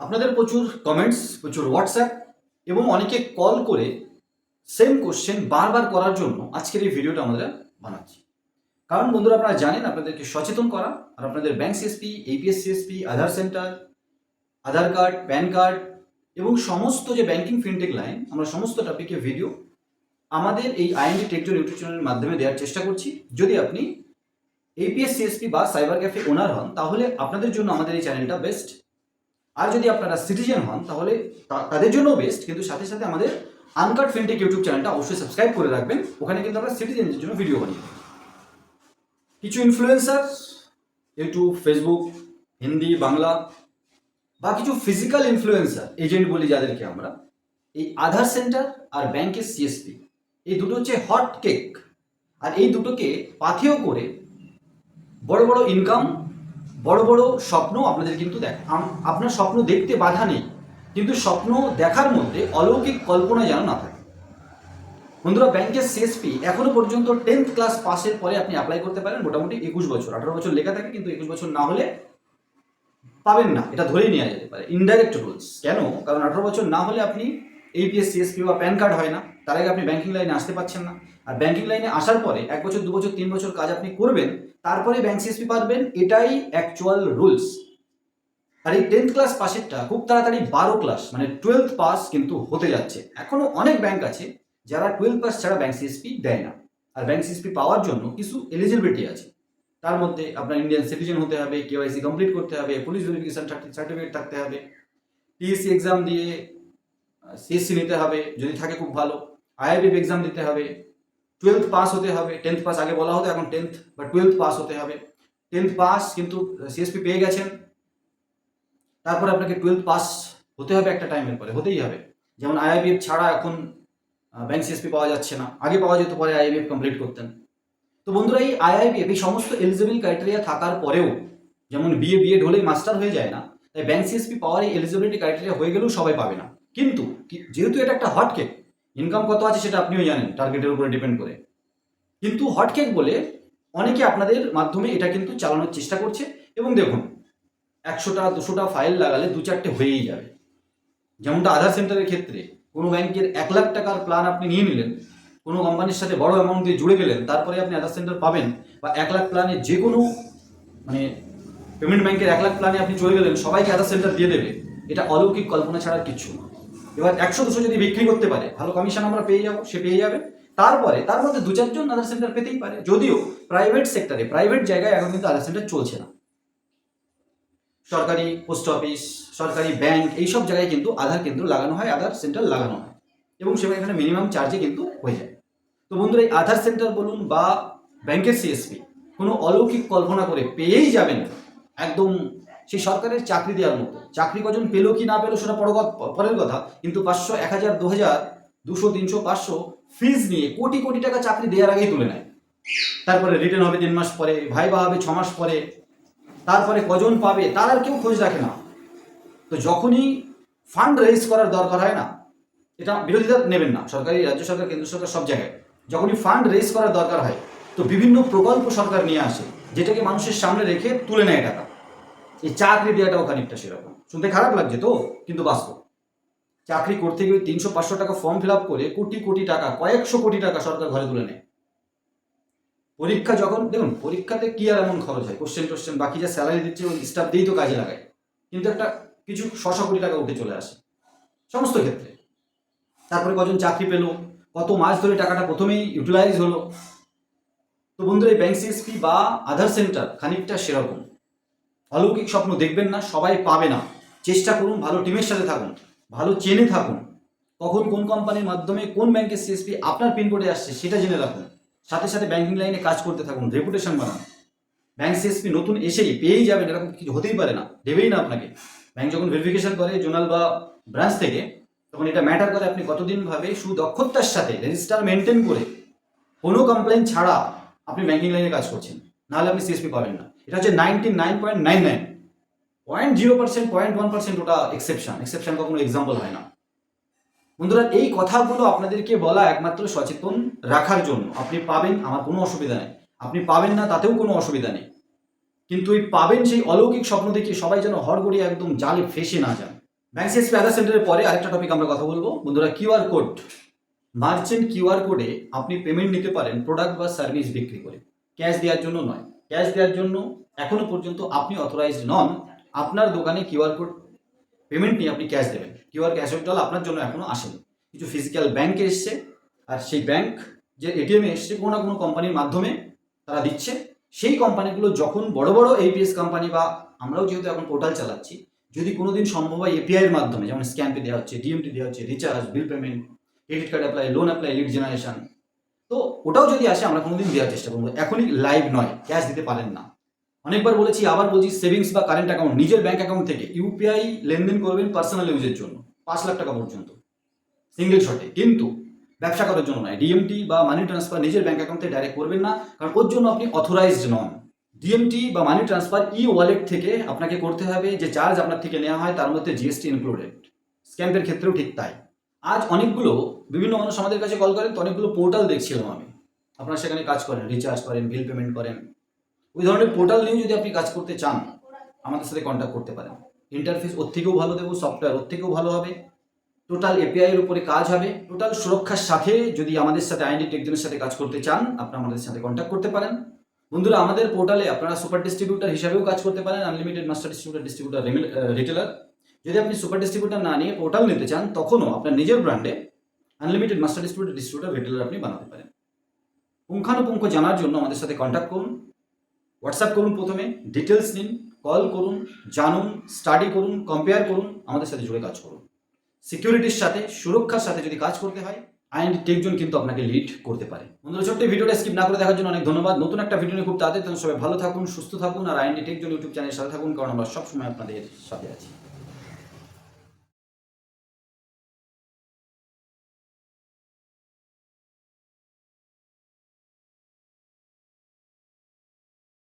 আপনাদের প্রচুর কমেন্টস প্রচুর হোয়াটসঅ্যাপ এবং অনেকে কল করে সেম কোশ্চেন বারবার করার জন্য আজকের এই ভিডিওটা আমরা বানাচ্ছি। কারণ বন্ধুরা, আপনারা জানেন আপনাদেরকে সচেতন করা আর আপনাদের bank CSP APS CSP Aadhaar centre Aadhaar card PAN card এবং সমস্ত যে ব্যাংকিং ফিনটেক লাইন আমরা সমস্ত টপিকের ভিডিও আমাদের এই আইএনডি টেকজোর ইউটিউব চ্যানেলের মাধ্যমে দেওয়ার চেষ্টা করছি। যদি আপনি এপিএস সিএসপি বা সাইবার ক্যাফে ওনার হন, তাহলে আপনাদের জন্য আমাদের এই চ্যানেলটা বেস্ট আর যদি আপনারা সিটিজেন হন, তাহলে তাদের জন্য বেস্ট কিন্তু সাথে সাথে আমাদের আনকাট ফিনটেক ইউটিউব চ্যানেলটা অবশ্যই সাবস্ক্রাইব করে রাখবেন। ওখানে কিন্তু আমরা সিটিজেনদের জন্য ভিডিও বানিয়ে কিছু influencer YouTube Facebook Hindi, Bangla, বা কিছু ফিজিক্যাল ইনফ্লুয়েন্সার এজেন্ট বলি যাদেরকে আমরা, এই আধার সেন্টার আর ব্যাংকের সিএসপি এই দুটো হচ্ছে হট কেক আর এই দুটোকে পাথেয় করে বড় বড় ইনকাম বড় বড় স্বপ্ন আপনাদের কিন্তু দেখ আপনার স্বপ্ন দেখতে বাধা নেই, কিন্তু স্বপ্ন দেখার মধ্যে অলৌকিক কল্পনা যেন না থাকে। বন্ধুরা, ব্যাংকের সিএসপি এখনও পর্যন্ত টেন্থ ক্লাস পাসের পরে আপনি অ্যাপ্লাই করতে পারেন মোটামুটি একুশ বছর। আঠারো বছর লেখা থাকে, কিন্তু একুশ বছর না হলে পাবেন না। এটা ধরেই নেওয়া যেতে পারে ইনডাইরেক্ট রুলস কেন? কারণ আঠারো বছর না হলে আপনি এইপিএস সিএসপি বা প্যান কার্ড হয় না। তার আগে আপনি ব্যাংকিং লাইনে আসতে পারছেন না। আর ব্যাংকিং লাইনে আসার পরে এক বছর, দু বছর, তিন বছর কাজ আপনি করবেন তারপরে ব্যাংক সিএসপি পারবেন এটাই অ্যাকচুয়াল রুলস আর এই টেন্থ ক্লাস পাশেরটা খুব তাড়াতাড়ি বারো ক্লাস মানে টুয়েলথ পাস কিন্তু হতে যাচ্ছে। এখনও অনেক ব্যাংক আছে যারা টুয়েলভ পাস ছাড়া ব্যাংক সিএসপি দেয় না। আর ব্যাংক সিএসপি পাওয়ার জন্য কিছু এলিজিবিলিটি আছে। তার মধ্যে আপনার ইন্ডিয়ান সিটিজেন হতে হবে কেওয়াইসি কমপ্লিট করতে হবে পুলিশ ভেরিফিকেশন সার্টিফিকেট থাকতে হবে টিএসসি এক্সাম দিয়ে সিএসসি নিতে হবে, যদি থাকে খুব ভালো। আইআইবিএফ এক্সাম দিতে হবে টুয়েলথ পাস হতে হবে টেন্থ পাস আগে বলা হতো, এখন টেন্থ বা টুয়েলথ পাস হতে হবে। টেন্থ পাস কিন্তু সিএসপি পেয়ে গেছেন। তারপরে আপনাকে টুয়েলথ পাস হতে হবে একটা টাইমের পরে, হতেই হবে। যেমন আইআইবিএফ ছাড়া এখন ব্যাংক সিএসপি পাওয়া যাচ্ছে না। আগে পাওয়া যেত, পরে আইআইবিএফ কমপ্লিট করতেন। তো বন্ধুরা, এই আইআইবিএফ এই সমস্ত এলিজিবল ক্রাইটেরিয়া থাকার পরেও, যেমন বিএ বিএড হলেই মাস্টার হয়ে যায় না, তাই ব্যাংক সিএসপি পাওয়ার এই এলিজিবিলিটি ক্রাইটেরিয়া হয়ে গেলেও সবাই পাবে না। কিন্তু যেহেতু এটা একটা হটকেক ইনকাম কত আছে সেটা আপনিও জানেন টার্গেটের উপরে ডিপেন্ড করে। কিন্তু হটকেক বলে অনেকে আপনাদের মাধ্যমে এটা কিন্তু চালানোর চেষ্টা করছে। এবং দেখুন, একশোটা, দুশোটা ফাইল লাগালে দু চারটে হয়েই যাবে। যেমনটা আধার সেন্টারের ক্ষেত্রে, কোনো ব্যাংকের এক লাখ টাকার প্ল্যান আপনি নিয়ে নিলেন, কোনো কোম্পানির সাথে বড় অ্যামাউন্ট দিয়ে জুড়ে গেলেন, তারপরে আপনি আধার সেন্টার পাবেন বা এক লাখ প্ল্যানে যে কোনো মানে পেমেন্ট ব্যাংকের এক লাখ প্ল্যানে আপনি চলে গেলেন, সবাইকে আধার সেন্টার দিয়ে দেবে। এটা অলৌকিক কল্পনা ছাড়া কিচ্ছু না। এবার একশো দুশো যদি বিক্রি করতে পারে, ভালো কমিশন আমরা পেয়ে যাব, সে পেয়ে যাবে। তারপরে, তার মধ্যে দু চারজন আধার সেন্টার পেতেই পারে। যদিও প্রাইভেট সেক্টরে প্রাইভেট জায়গায় এখন কিন্তু আধার সেন্টার চলছে না। সরকারি পোস্ট অফিস সরকারি ব্যাংক এইসব জায়গায় কিন্তু আধার কেন্দ্র লাগানো হয়, আধার সেন্টার লাগানো হয়। এবং সেখানে এখানে মিনিমাম চার্জে কিন্তু হয়ে যায়। তো বন্ধুরা, এই আধার সেন্টার বলুন বা ব্যাংকের সিএসপি কোনো অলৌকিক কল্পনা করে পেয়েই যাবেন একদম সেই সরকারের চাকরি দেওয়ার মতো। চাকরি কজন পেল কি না পেল সেটা পরের কথা। কিন্তু পাঁচশো, এক হাজার, দু হাজার, দুশো, তিনশো, পাঁচশো ফিজ নিয়ে কোটি কোটি টাকা চাকরি দেওয়ার আগেই তুলে নেয়। তারপরে রিটার্ন হবে তিন মাস পরে, ভাইবা হবে ছ মাস পরে, তারপরে কজন পাবে তার আর কেউ খোঁজ রাখে না। তো যখনই ফান্ড রেজ করার দরকার হয় না, এটা বিরোধিতা নেবেন না। সরকারি, রাজ্য সরকার, কেন্দ্র সরকার, সব জায়গায়। যখনই ফান্ড রেজ করার দরকার হয়, তো বিভিন্ন প্রকল্প সরকার নিয়ে আসে, যেটাকে মানুষের সামনে রেখে তুলে নেয় টাকা। এই চাকরি দেওয়াটাও খানিকটা সেরকম। শুনতে খারাপ লাগছে তো, কিন্তু বাস্তব। চাকরি করতে গিয়ে তিনশো পাঁচশো টাকা ফর্ম ফিল আপ করে কোটি কোটি টাকা, কয়েকশো কোটি টাকা সরকার ঘরে তুলে নেয়। পরীক্ষা যখন, দেখুন, পরীক্ষাতে কি আর এমন খরচ হয়? কোশ্চেন টোশ্চেন বাকি যা স্যালারি দিচ্ছে, ওই স্টাফ দিয়েই তো কাজে লাগায়। কিন্তু একটা কিছু ছশো কোটি টাকা উঠে চলে আসে, সমস্ত ক্ষেত্রে। তারপরে কজন চাকরি পেল, কত মাস ধরে টাকাটা প্রথমেই ইউটিলাইজ হলো। তো বন্ধুরা, এই ব্যাংক সিএসপি বা আধার সেন্টার খানিকটা সেরকম। অলৌকিক স্বপ্ন দেখবেন না, সবাই পাবে না। চেষ্টা করুন, ভালো টিমের সাথে থাকুন, ভালো চেনে থাকুন। কখন কোন কোম্পানির মাধ্যমে কোন ব্যাংকের সিএসপি আপনার পিনকোডে আসছে সেটা জেনে রাখুন। সাথে সাথে ব্যাংকিং লাইনে কাজ করতে থাকুন রেপুটেশন বানান ব্যাংক সিএসপি নতুন এসেই পেয়েই যাবেন, এরকম কিছু হতেই পারে না, দেবেই না আপনাকে। ব্যাংক যখন ভেরিফিকেশন করে জোনাল বা ব্রাঞ্চ থেকে, তখন এটা ম্যাটার করে আপনি কতদিন ভাবে সুদক্ষতার সাথে রেজিস্টার মেনটেন করে, কোনো কমপ্লেন ছাড়া আপনি ব্যাংকিং লাইনে কাজ করছেন। নাহলে আপনি সিএসপি পাবেন না। এটা হচ্ছে ninety nine point nine nine point zero percent point one percent ওটা এক্সেপশন এক্সেপশন কখনো এক্সাম্পল হয় না। বন্ধুরা, এই কথাগুলো আপনাদেরকে বলা একমাত্র সচেতন রাখার জন্য। আপনি পাবেন, আমার কোনো অসুবিধা নেই। আপনি পাবেন না, তাতেও কোনো অসুবিধা নেই। কিন্তু এই পাবেন সেই অলৌকিক স্বপ্ন দেখে সবাই যেন হড়গড়িয়ে একদম জালে ফেসে না যান। ব্যাংক সিএসপি আধার সেন্টারের পরে আরেকটা টপিক আমরা কথা বলব। বন্ধুরা কিউআর কোড মার্চেন্ট কিউআর কোডে আপনি পেমেন্ট নিতে পারেন প্রোডাক্ট বা সার্ভিস বিক্রি করে। ক্যাশ দেওয়ার জন্য নয়। ক্যাশ দেওয়ার জন্য এখনও পর্যন্ত আপনি অথরাইজড নন। আপনার দোকানে কিউআর কোড পেমেন্ট নিয়ে আপনি ক্যাশ দেবেন। কিউআর ক্যাশ উইথড্রল আপনার জন্য এখনও আসেনি। কিছু ফিজিক্যাল ব্যাংকে এসছে। আর সেই ব্যাংক যে এটিএমে এসছে, কোনো না কোনো কোম্পানির মাধ্যমে তারা দিচ্ছে। সেই কোম্পানিগুলো যখন বড় বড় এপিএস কোম্পানি বা আমরাও যেহেতু এখন পোর্টাল চালাচ্ছি, যদি কোনোদিন সম্ভব হয় এপিআই এর মাধ্যমে, যেমন স্ক্যান পে দেওয়া হচ্ছে ডিএমটি দেওয়া হচ্ছে recharge bill payment credit card apply loan apply lead generation তো ওটাও যদি আসে, আমরা কোনোদিন দেওয়ার চেষ্টা করব। এখনই লাইভ নয় ক্যাশ দিতে পারেন না। অনেকবার বলেছি, আবার বলছি সেভিংস বা কারেন্ট অ্যাকাউন্ট নিজের ব্যাংক অ্যাকাউন্ট থেকে ইউপিআই লেনদেন করবেন পার্সোনাল ইউজের জন্য, পাঁচ লাখ টাকা পর্যন্ত। সিঙ্গেল শটে কিন্তু ব্যবসা করার জন্য নয়। ডিএমটি বা মানি ট্রান্সফার নিজের ব্যাংক অ্যাকাউন্ট ডাইরেক্ট করবেন না, কারণ ওর জন্য আপনি অথরাইজড নন। ডিএমটি বা মানি ট্রান্সফার ই ওয়ালেট থেকে আপনাকে করতে হবে যে চার্জ আপনার থেকে নেওয়া হয়, তার মধ্যে জিএসটি ইনক্লুডেড স্ক্যাম্পের ক্ষেত্রেও ঠিক তাই। আজ অনেকগুলো বিভিন্ন মানুষ আমাদের কাছে কল করেন, তো অনেকগুলো পোর্টাল দেখছিলাম আমি। আপনারা সেখানে কাজ করেন রিচার্জ করেন বিল পেমেন্ট করেন। ওই ধরনের পোর্টাল নিয়েও যদি আপনি কাজ করতে চান, আমাদের সাথে কন্ট্যাক্ট করতে পারেন। ইন্টারফেস ওর থেকেও ভালো দেবো সফটওয়্যার ওর থেকেও ভালো হবে। টোটাল এপিআই এর উপরে কাজ হবে। টোটাল সুরক্ষার সাথে যদি আমাদের সাথে আইনডি টেকজনের সাথে কাজ করতে চান, আপনারা আমাদের সাথে কন্ট্যাক্ট করতে পারেন। বন্ধুরা, আমাদের পোর্টালে আপনারা সুপার ডিস্ট্রিবিউটার হিসাবেও কাজ করতে পারেন। Unlimited master distributor distributor retailer যদি আপনি সুপার ডিস্ট্রিবিউটার না নিয়ে পোর্টাল নিতে চান, তখনও আপনার নিজের ব্র্যান্ডে unlimited master distributor distributor retailer আপনি বানাতে পারেন। পুঙ্খানুপুঙ্খ জানার জন্য আমাদের সাথে কন্ট্যাক্ট করুন হোয়াটসঅ্যাপ করুন প্রথমে ডিটেলস নিন কল করুন, জানুন স্টাডি করুন কম্পেয়ার করুন, আমাদের সাথে জুড়ে কাজ করুন। সিকিউরিটির সাথে, সুরক্ষার সাথে যদি কাজ করতে হয় আইন টেকজন কিন্তু আপনাকে লিড করতে পারে। বন্ধুরা, ছোট্ট ভিডিওটা স্কিপ না করে দেখার জন্য অনেক ধন্যবাদ। নতুন একটা ভিডিও নিয়ে খুব তাড়াতাড়ি সবাই ভালো থাকুন, সুস্থ থাকুন, আর আইন টেকজন ইউটিউব চ্যানেলের সাথে থাকুন, কারণ আমরা সবসময় আপনাদের সাথে আছি।